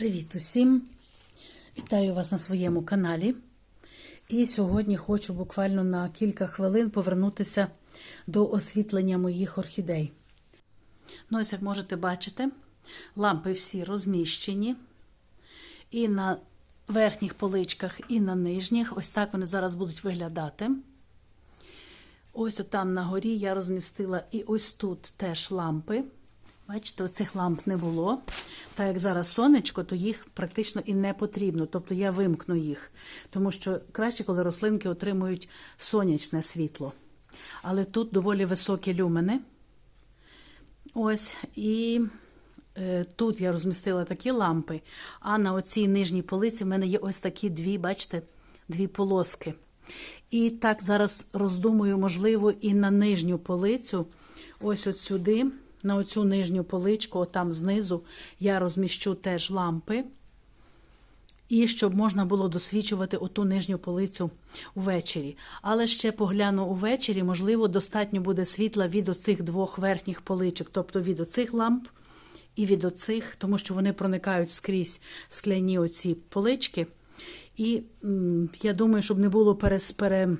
Привіт усім! Вітаю вас на своєму каналі. І сьогодні хочу буквально на кілька хвилин повернутися до освітлення моїх орхідей. Ну, ось як можете бачити, лампи всі розміщені. І на верхніх поличках, і на нижніх. Ось так вони зараз будуть виглядати. Ось там на горі я розмістила і ось тут теж лампи. Бачите, оцих ламп не було. Так як зараз сонечко, то їх практично і не потрібно. Тобто я вимкну їх. Тому що краще, коли рослинки отримують сонячне світло. Але тут доволі високі люмени. Ось, і е, тут я розмістила такі лампи, а на оцій нижній полиці в мене є ось такі дві, бачите, дві полоски. І так зараз роздумую, можливо, і на нижню полицю, ось от сюди, на оцю нижню поличку, отам знизу, я розміщу теж лампи. І щоб можна було досвічувати оту нижню полицю увечері. Але ще погляну увечері, можливо, достатньо буде світла від оцих двох верхніх поличок, тобто від оцих ламп і від оцих, тому що вони проникають скрізь скляні оці полички. І м, я думаю, щоб не було перес, пере,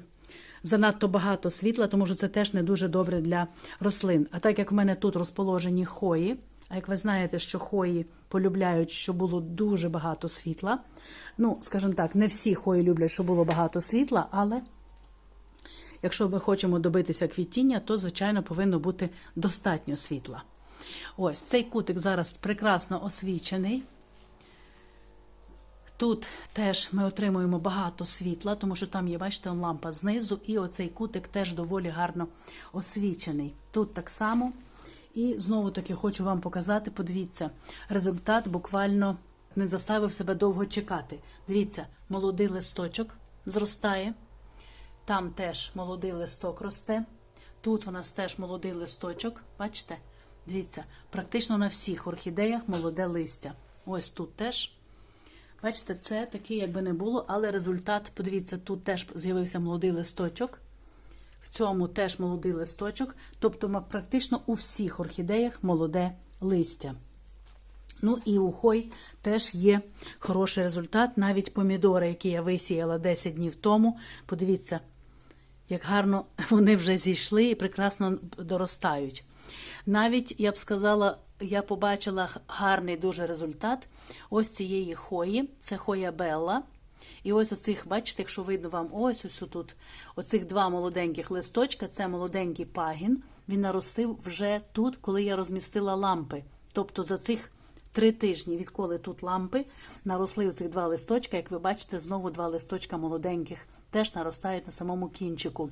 занадто багато світла, тому що це теж не дуже добре для рослин. А так як в мене тут розположені хої, а як ви знаєте, що хої полюбляють, щоб було дуже багато світла. Ну, скажімо так, не всі хої люблять, щоб було багато світла, але якщо ми хочемо добитися квітіння, то, звичайно, повинно бути достатньо світла. Ось цей кутик зараз прекрасно освічений. Тут теж ми отримуємо багато світла, тому що там є, бачите, лампа знизу, і оцей кутик теж доволі гарно освічений. Тут так само. І знову таки хочу вам показати, подивіться, результат буквально не заставив себе довго чекати. Дивіться, молодий листочок зростає. Там теж молодий листок росте. Тут у нас теж молодий листочок. Бачите? Дивіться, практично на всіх орхідеях молоде листя. Ось тут теж. Бачите, це такий, якби не було, але результат, подивіться, тут теж з'явився молодий листочок. В цьому теж молодий листочок. Тобто, практично у всіх орхідеях молоде листя. Ну і у хой теж є хороший результат. Навіть помідори, які я висіяла 10 днів тому. Подивіться, як гарно вони вже зійшли і прекрасно доростають. Навіть, я б сказала, я побачила гарний дуже результат ось цієї хої. Це хоя Белла. І ось оцих, бачите, якщо видно вам, ось ось тут, оцих два молоденьких листочка, це молоденький пагін. Він наростив вже тут, коли я розмістила лампи. Тобто за цих три тижні, відколи тут лампи, наросли оцих два листочка. Як ви бачите, знову два листочка молоденьких теж наростають на самому кінчику.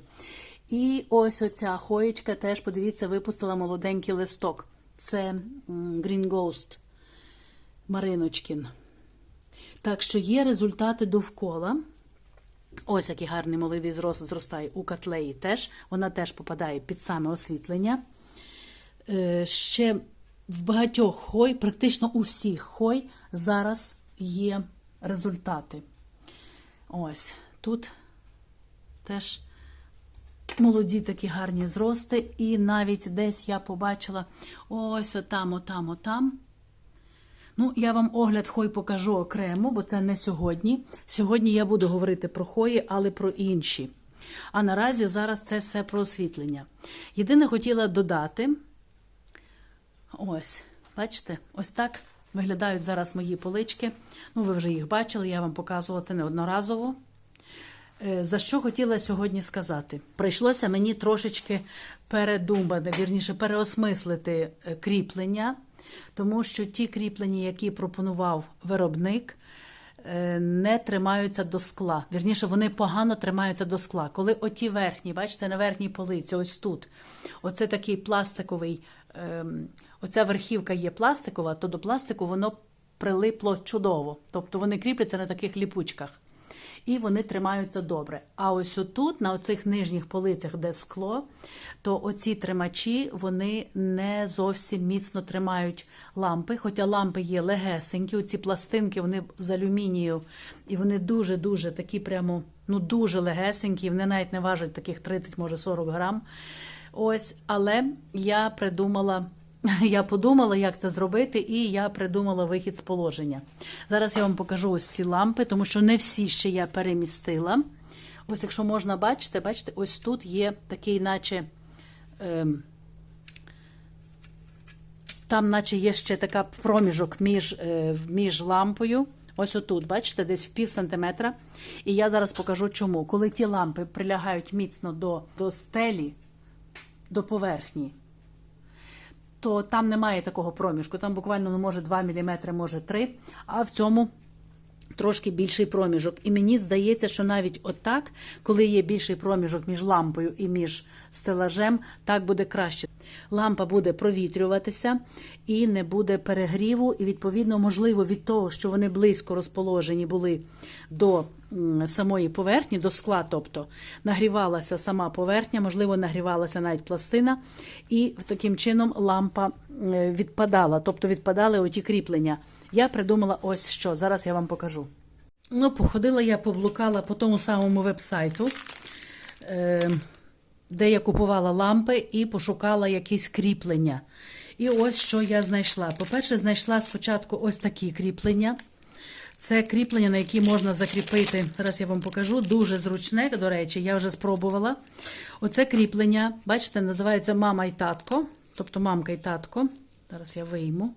І ось оця хоєчка теж, подивіться, випустила молоденький листок. Це Green Ghost Мариночкін. Так що є результати довкола. Ось який гарний молодий зрост зростає у котлеї теж. Вона теж попадає під саме освітлення. Е, Ще в багатьох хой, практично у всіх хой, зараз є результати. Ось тут теж молоді такі гарні зрости. І навіть десь я побачила ось отам, отам, отам. Ну, я вам огляд хой покажу окремо, бо це не сьогодні. Сьогодні я буду говорити про хої, але про інші. А наразі зараз це все про освітлення. Єдине хотіла додати: ось, бачите, ось так виглядають зараз мої полички. Ну, ви вже їх бачили, я вам показувала це неодноразово. Е, За що хотіла сьогодні сказати? Прийшлося мені трошечки передумати, вірніше, переосмислити е, кріплення, тому що ті кріплення, які пропонував виробник, е, не тримаються до скла. Вірніше, вони погано тримаються до скла. Коли оті верхні, бачите, на верхній полиці, ось тут, оце такий пластиковий, ем, оця верхівка є пластикова, то до пластику воно прилипло чудово. Тобто вони кріпляться на таких ліпучках і вони тримаються добре. А ось отут, на оцих нижніх полицях, де скло, то оці тримачі вони не зовсім міцно тримають лампи. Хоча лампи є легесенькі, оці пластинки вони з алюмінію, і вони дуже-дуже такі прямо ну дуже легесенькі, вони навіть не важать таких 30, може 40 грам. Ось, але я придумала я подумала, як це зробити, і я придумала вихід з положення. Зараз я вам покажу ось ці лампи, тому що не всі ще я перемістила. Ось, якщо можна бачити, бачите, ось тут є такий, наче. Ем, там, наче є ще така проміжок між, е, між лампою. Ось отут, бачите, десь в пів сантиметра. І я зараз покажу чому. Коли ті лампи прилягають міцно до, до стелі, до поверхні, то там немає такого проміжку. Там буквально ну, може 2 мм, може 3 а в цьому трошки більший проміжок. І мені здається, що навіть отак, коли є більший проміжок між лампою і між стелажем, так буде краще. Лампа буде провітрюватися і не буде перегріву, і, відповідно, можливо, від того, що вони близько розположені були до самої поверхні, до скла, тобто нагрівалася сама поверхня, можливо, нагрівалася навіть пластина, і таким чином лампа е, відпадала, тобто відпадали оті кріплення. Я придумала ось що. Зараз я вам покажу. Ну, походила я, поблукала по тому самому вебсайту, е, де я купувала лампи і пошукала якісь кріплення. І ось що я знайшла. По-перше, знайшла спочатку ось такі кріплення. Це кріплення, на які можна закріпити. Зараз я вам покажу. Дуже зручне, до речі, я вже спробувала. Оце кріплення, бачите, називається мама і татко. Тобто мамка і татко. Зараз я вийму.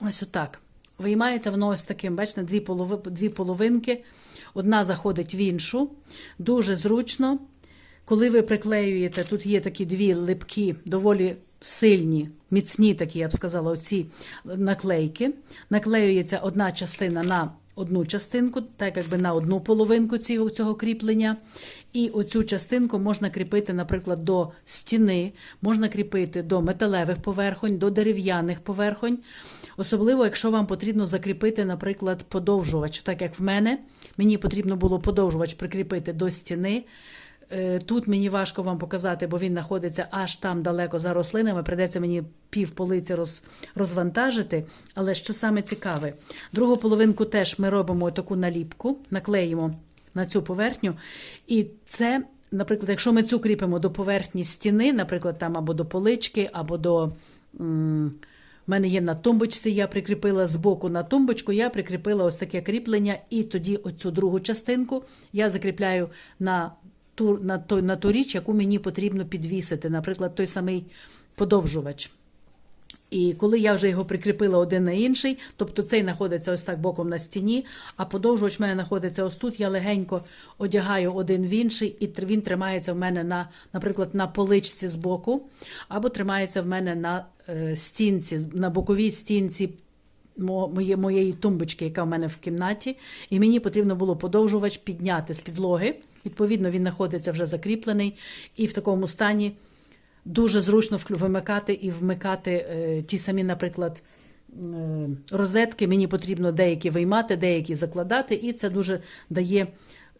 Ось отак. Виймається воно ось таким, бачите, дві, полови, дві половинки. Одна заходить в іншу. Дуже зручно. Коли ви приклеюєте, тут є такі дві липкі, доволі сильні, міцні, такі, я б сказала, оці наклейки. Наклеюється одна частина на одну частинку, так якби на одну половинку цього, цього кріплення. І оцю частинку можна кріпити, наприклад, до стіни, можна кріпити до металевих поверхонь, до дерев'яних поверхонь. Особливо, якщо вам потрібно закріпити, наприклад, подовжувач. Так як в мене, мені потрібно було подовжувач прикріпити до стіни. Е, Тут мені важко вам показати, бо він знаходиться аж там далеко за рослинами. Придеться мені пів полиці роз, розвантажити. Але що саме цікаве, другу половинку теж ми робимо таку наліпку, наклеїмо на цю поверхню. І це, наприклад, якщо ми цю кріпимо до поверхні стіни, наприклад, там або до полички, або до. У мене є на тумбочці, я прикріпила з боку на тумбочку, я прикріпила ось таке кріплення, і тоді оцю другу частинку я закріпляю на ту, на, той, на ту річ, яку мені потрібно підвісити, наприклад, той самий подовжувач. І коли я вже його прикріпила один на інший, тобто цей знаходиться ось так боком на стіні, а подовжувач в мене знаходиться ось тут, я легенько одягаю один в інший, і він тримається в мене на, наприклад, на поличці з боку, або тримається в мене на е, стінці, на боковій стінці моє, моєї тумбочки, яка в мене в кімнаті, і мені потрібно було подовжувач підняти з підлоги. Відповідно, він знаходиться вже закріплений, і в такому стані дуже зручно вимикати і вмикати е, ті самі, наприклад, е, розетки. Мені потрібно деякі виймати, деякі закладати, і це дуже дає.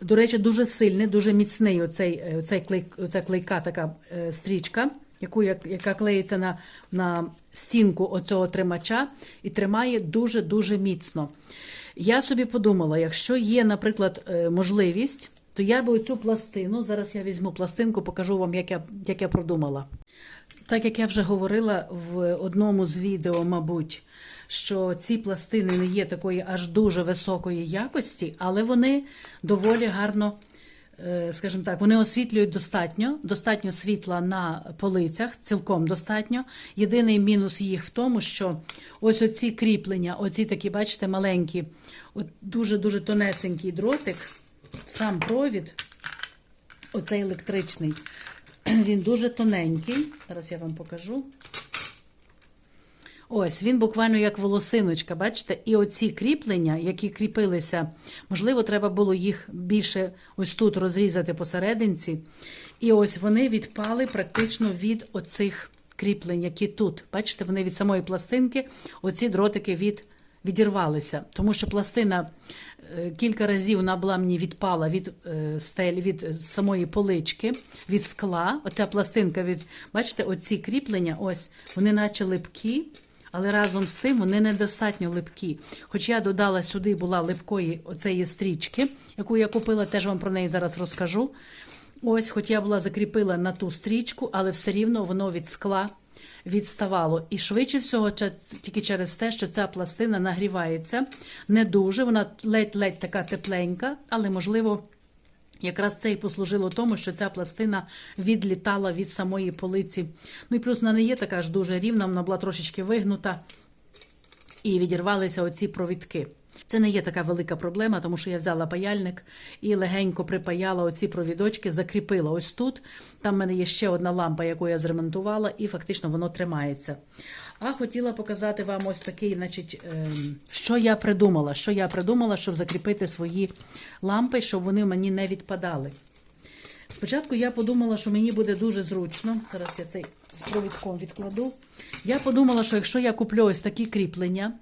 До речі, дуже сильний, дуже міцний оцей, е, оцей клей, оця клейка така стрічка, яку, яка клеїться на на стінку оцього тримача і тримає дуже-дуже міцно. Я собі подумала, якщо є, наприклад, можливість, то я би оцю пластину, зараз я візьму пластинку, покажу вам, як я, як я продумала. Так як я вже говорила в одному з відео, мабуть, що ці пластини не є такої аж дуже високої якості, але вони доволі гарно, е, скажімо так, вони освітлюють достатньо, достатньо світла на полицях, цілком достатньо. Єдиний мінус їх в тому, що ось оці кріплення, оці такі, бачите, маленькі, дуже-дуже тонесенький дротик, сам провід, оцей електричний. Він дуже тоненький. Зараз я вам покажу. Ось, він буквально як волосиночка, бачите? І оці кріплення, які кріпилися, можливо, треба було їх більше ось тут розрізати посерединці. І ось вони відпали практично від оцих кріплень, які тут. Бачите, вони від самої пластинки, оці дротики від. Відірвалися, тому що пластина кілька разів на була мені відпала від е, стелі, від самої полички, від скла. Оця пластинка від, бачите, оці кріплення, ось вони наче липкі, але разом з тим вони недостатньо липкі. Хоч я додала сюди була липкої оцеї стрічки, яку я купила, теж вам про неї зараз розкажу. Ось, хоч я була закріпила на ту стрічку, але все рівно воно від скла відставало. І швидше всього, тільки через те, що ця пластина нагрівається не дуже, вона ледь-ледь така тепленька, але можливо. Якраз це і послужило тому, що ця пластина відлітала від самої полиці. Ну і плюс вона не є така ж дуже рівна, вона була трошечки вигнута і відірвалися оці провідки. Це не є така велика проблема, тому що я взяла паяльник і легенько припаяла оці провідочки, закріпила ось тут. Там в мене є ще одна лампа, яку я зремонтувала, і фактично воно тримається. А хотіла показати вам ось такий, значить, ем, що я придумала. Що я придумала, щоб закріпити свої лампи, щоб вони мені не відпадали. Спочатку я подумала, що мені буде дуже зручно. Зараз я цей з провідком відкладу. Я подумала, що якщо я куплю ось такі кріплення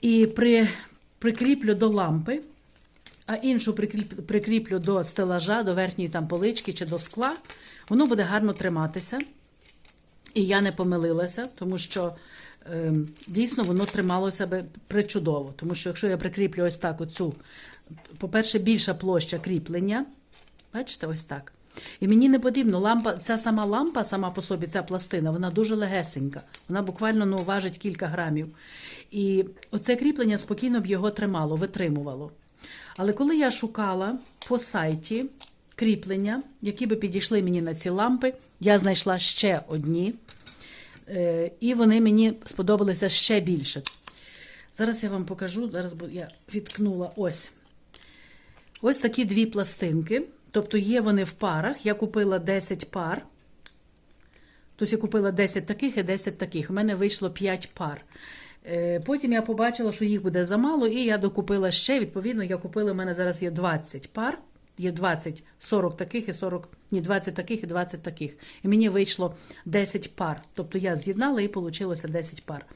і при, прикріплю до лампи, а іншу прикріп- прикріплю до стелажа, до верхньої там полички чи до скла, воно буде гарно триматися. І я не помилилася, тому що е, дійсно воно тримало себе причудово. Тому що якщо я прикріплю ось так оцю, по-перше, більша площа кріплення, бачите, ось так. І мені не потрібно лампа, ця сама лампа, сама по собі, ця пластина, вона дуже легесенька. Вона буквально ну, важить кілька грамів. І оце кріплення спокійно б його тримало, витримувало. Але коли я шукала по сайті кріплення, які би підійшли мені на ці лампи, я знайшла ще одні. Е, І вони мені сподобалися ще більше. Зараз я вам покажу. Зараз я відкнула ось. Ось такі дві пластинки. Тобто є вони в парах. Я купила 10 пар. Тобто я купила 10 таких і 10 таких. У мене вийшло 5 пар. Е, Потім я побачила, що їх буде замало, і я докупила ще. Відповідно, я купила, у мене зараз є 20 пар. Є 20, 40 таких і 40, ні, 20 таких і 20 таких. І мені вийшло 10 пар. Тобто я з'єднала і вийшло 10 пар.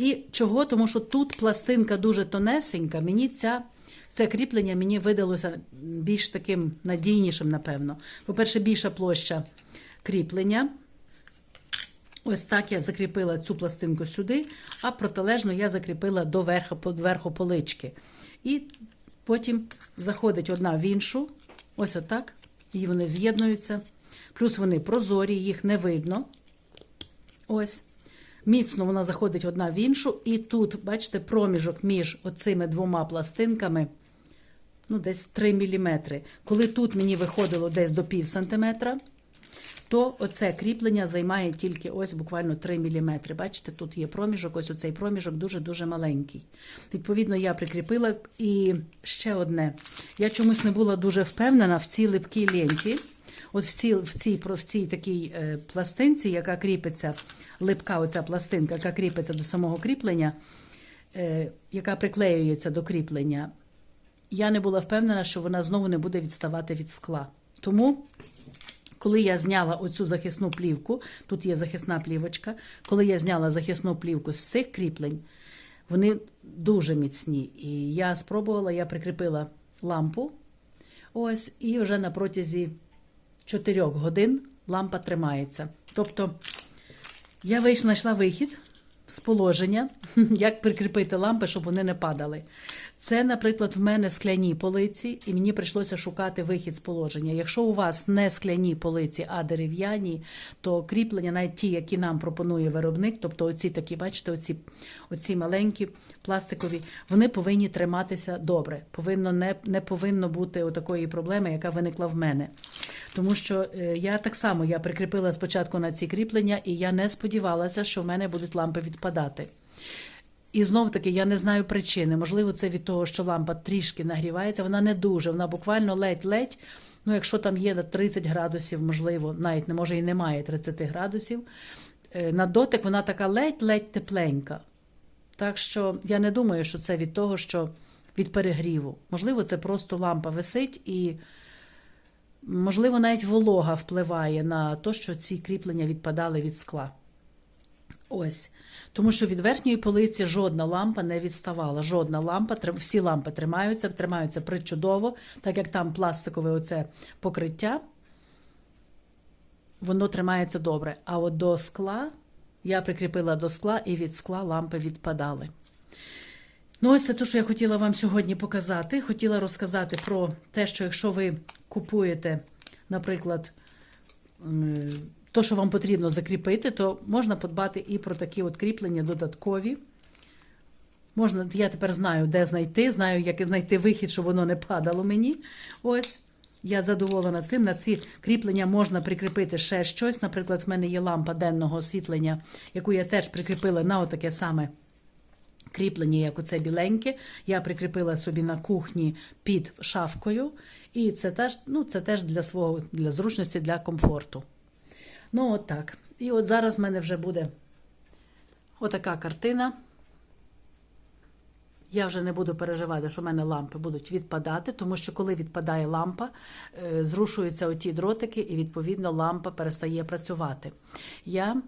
І чого? Тому що тут пластинка дуже тонесенька, мені ця, це кріплення мені видалося більш таким надійнішим, напевно. По-перше, більша площа кріплення. Ось так я закріпила цю пластинку сюди, а протилежно я закріпила до верху, до верху полички. І потім заходить одна в іншу, ось отак, і вони з'єднуються. Плюс вони прозорі, їх не видно. Ось. Міцно вона заходить одна в іншу, і тут, бачите, проміжок між оцими двома пластинками, ну, десь 3 мм. Коли тут мені виходило десь до пів сантиметра, то оце кріплення займає тільки ось буквально 3 мм. Бачите, тут є проміжок, ось оцей проміжок дуже-дуже маленький. Відповідно, я прикріпила і ще одне. Я чомусь не була дуже впевнена в цій липкій ленті. От в цій, в цій, в цій такій е, пластинці, яка кріпиться, липка оця пластинка, яка кріпиться до самого кріплення, е, яка приклеюється до кріплення, я не була впевнена, що вона знову не буде відставати від скла. Тому коли я зняла оцю захисну плівку, тут є захисна плівочка, коли я зняла захисну плівку з цих кріплень, вони дуже міцні. І я спробувала, я прикріпила лампу. Ось, і вже на протязі 4 годин лампа тримається. Тобто я знайшла вихід з положення, як прикріпити лампи, щоб вони не падали. Це, наприклад, в мене скляні полиці, і мені прийшлося шукати вихід з положення. Якщо у вас не скляні полиці, а дерев'яні, то кріплення, навіть ті, які нам пропонує виробник, тобто оці такі, бачите, оці, оці маленькі пластикові, вони повинні триматися добре. Повинно не, не повинно бути такої проблеми, яка виникла в мене. Тому що е, я так само я прикріпила спочатку на ці кріплення, і я не сподівалася, що в мене будуть лампи відпадати. І знов таки я не знаю причини. Можливо, це від того, що лампа трішки нагрівається. Вона не дуже, вона буквально ледь-ледь. Ну, якщо там є на 30 градусів, можливо, навіть не може і немає 30 градусів. е, На дотик вона така ледь-ледь тепленька. Так що я не думаю, що це від того, що від перегріву. Можливо, це просто лампа висить і. Можливо, навіть волога впливає на те, що ці кріплення відпадали від скла. Ось. Тому що від верхньої полиці жодна лампа не відставала. Жодна лампа, всі лампи тримаються, тримаються причудово, так як там пластикове оце покриття, воно тримається добре. А от до скла я прикріпила до скла, і від скла лампи відпадали. Ну, ось це те, що я хотіла вам сьогодні показати. Хотіла розказати про те, що якщо ви купуєте, наприклад, то, що вам потрібно закріпити, то можна подбати і про такі от кріплення додаткові. Можна, я тепер знаю, де знайти, знаю, як знайти вихід, щоб воно не падало мені. Ось. Я задоволена цим. На ці кріплення можна прикріпити ще щось. Наприклад, в мене є лампа денного освітлення, яку я теж прикріпила на отаке саме кріплення, як оце біленьке. Я прикріпила собі на кухні під шафкою. І це теж, ну, це теж для свого для зручності, для комфорту. Ну, от так. І от зараз в мене вже буде отака картина. Я вже не буду переживати, що в мене лампи будуть відпадати, тому що коли відпадає лампа, е, зрушуються оті дротики, і відповідно лампа перестає працювати. Я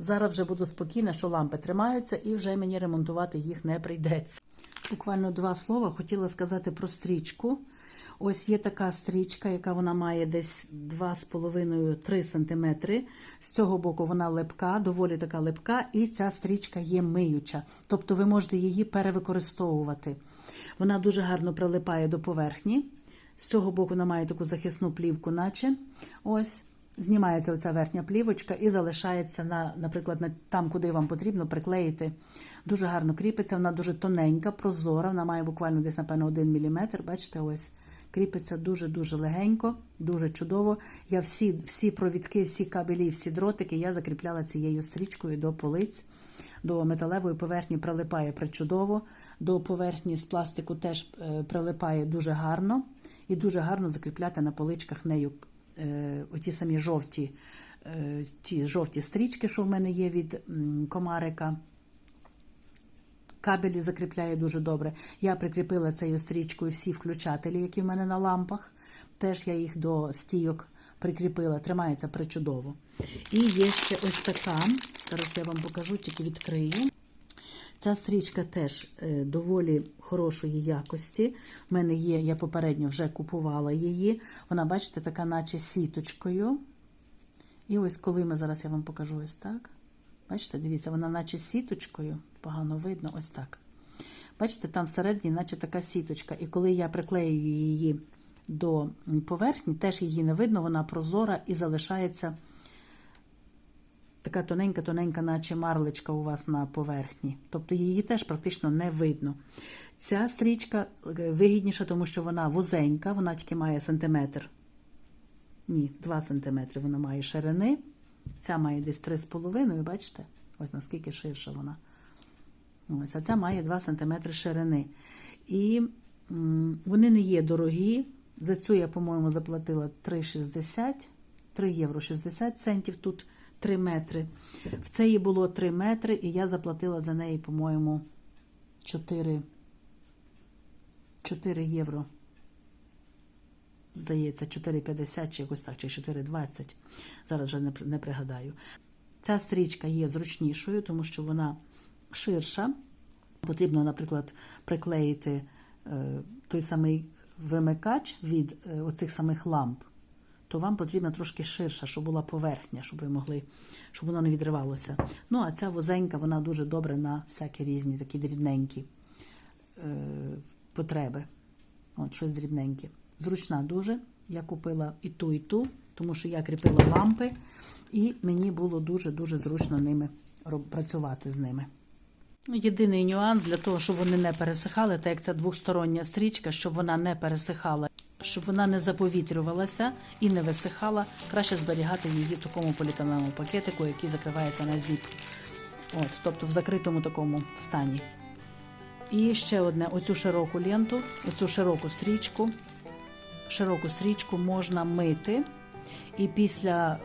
зараз вже буду спокійна, що лампи тримаються, і вже мені ремонтувати їх не прийдеться. Буквально два слова хотіла сказати про стрічку. Ось є така стрічка, яка вона має десь 2,5-3 см. З цього боку вона лепка, доволі така лепка, і ця стрічка є миюча. Тобто ви можете її перевикористовувати. Вона дуже гарно прилипає до поверхні. З цього боку вона має таку захисну плівку, наче ось. Знімається оця верхня плівочка і залишається, на, наприклад, на, там, куди вам потрібно приклеїти. Дуже гарно кріпиться, вона дуже тоненька, прозора, вона має буквально десь, напевно, 1 мм. Бачите, ось кріпиться дуже-дуже легенько, дуже чудово. Я всі всі провідки, всі кабелі, всі дротики я закріпляла цією стрічкою до полиць. До металевої поверхні прилипає причудово, до поверхні з пластику теж е, прилипає дуже гарно і дуже гарно закріпляти на поличках нею оті самі жовті, е, ті жовті стрічки, що в мене є від комарика. Кабелі закріпляє дуже добре. Я прикріпила цією стрічкою всі включателі, які в мене на лампах. Теж я їх до стійок прикріпила, тримається причудово. І є ще ось така. Зараз я вам покажу, тільки відкрию. Ця стрічка теж е, доволі хорошої якості. У мене є, я попередньо вже купувала її. Вона, бачите, така, наче сіточкою. І ось коли ми зараз я вам покажу ось так. Бачите, дивіться, вона наче сіточкою, погано видно, ось так. Бачите, там всередині, наче така сіточка. І коли я приклею її до поверхні, теж її не видно, вона прозора і залишається така тоненька-тоненька, наче марлечка у вас на поверхні. Тобто її теж практично не видно. Ця стрічка е, вигідніша, тому що вона вузенька, вона тільки має сантиметр. Ні, 2 см вона має ширини. Ця має десь 3,5, бачите? Ось наскільки ширша вона. Ось, А ця має 2 см ширини. І вони не є дорогі. За цю я, по-моєму, заплатила 3,60, 3 євро 60 центів, тут 3 метри. В цій було 3 метри, і я заплатила за неї, по-моєму, 4, 4 євро. Здається, 4,50 чи якось так, чи 4,20. Зараз вже не, не пригадаю. Ця стрічка є зручнішою, тому що вона ширша. Потрібно, наприклад, приклеїти е, той самий вимикач від е, оцих самих ламп, то вам потрібна трошки ширша, щоб була поверхня, щоб ви могли, щоб воно не відривалося. Ну, а ця вузенька, вона дуже добре на всякі різні такі дрібненькі е, потреби. От, щось дрібненьке. Зручна дуже. Я купила і ту, і ту, тому що я кріпила лампи, і мені було дуже-дуже зручно ними працювати з ними. Єдиний нюанс для того, щоб вони не пересихали, так як це двостороння стрічка, щоб вона не пересихала, щоб вона не заповітрювалася і не висихала, краще зберігати її в такому поліетиленовому пакетику, який закривається на зіп. От, тобто в закритому такому стані. І ще одне: оцю широку ленту, оцю широку стрічку. Широку стрічку можна мити. І після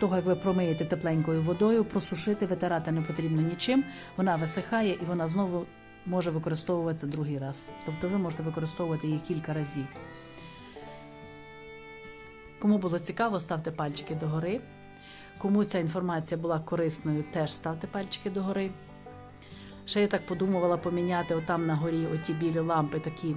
того, як ви промиєте тепленькою водою, просушити, витирати не потрібно нічим. Вона висихає і вона знову може використовуватися другий раз. Тобто ви можете використовувати її кілька разів. Кому було цікаво, ставте пальчики догори. Кому ця інформація була корисною, теж ставте пальчики догори. Ще я так подумувала поміняти отам на горі оті білі лампи, такі,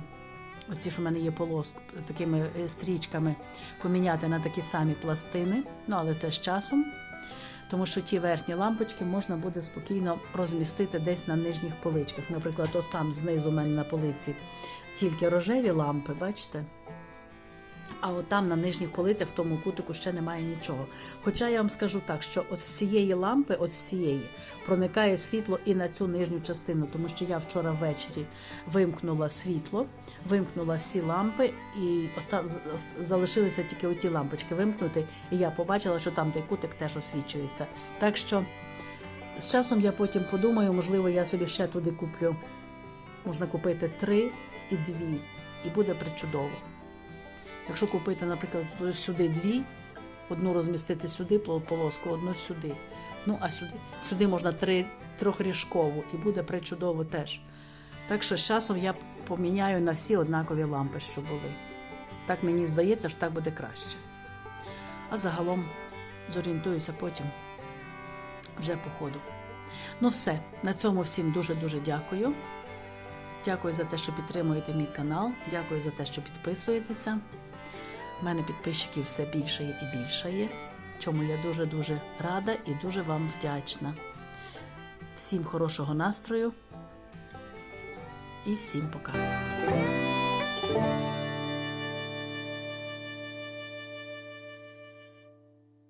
оці, що в мене є полос, такими стрічками, поміняти на такі самі пластини. Ну, але це з часом. Тому що ті верхні лампочки можна буде спокійно розмістити десь на нижніх поличках. Наприклад, ось там знизу у мене на полиці тільки рожеві лампи, бачите? А от там на нижніх полицях в тому кутику ще немає нічого. Хоча я вам скажу так, що от з цієї лампи, от з цієї, проникає світло і на цю нижню частину, тому що я вчора ввечері вимкнула світло, вимкнула всі лампи, і оста... залишилися тільки оті лампочки вимкнути, і я побачила, що там той кутик теж освічується. Так що з часом я потім подумаю, можливо, я собі ще туди куплю. Можна купити три і дві, і буде причудово. Якщо купити, наприклад, сюди дві, одну розмістити сюди полоску, одну сюди. Ну, а сюди, сюди можна три трьохріжкову і буде причудово теж. Так що з часом я поміняю на всі однакові лампи, що були. Так мені здається, що так буде краще. А загалом зорієнтуюся потім вже по ходу. Ну все, на цьому всім дуже-дуже дякую. Дякую за те, що підтримуєте мій канал. Дякую за те, що підписуєтеся. У мене підписчиків все більше і більше є, чому я дуже-дуже рада і дуже вам вдячна. Всім хорошого настрою і всім пока.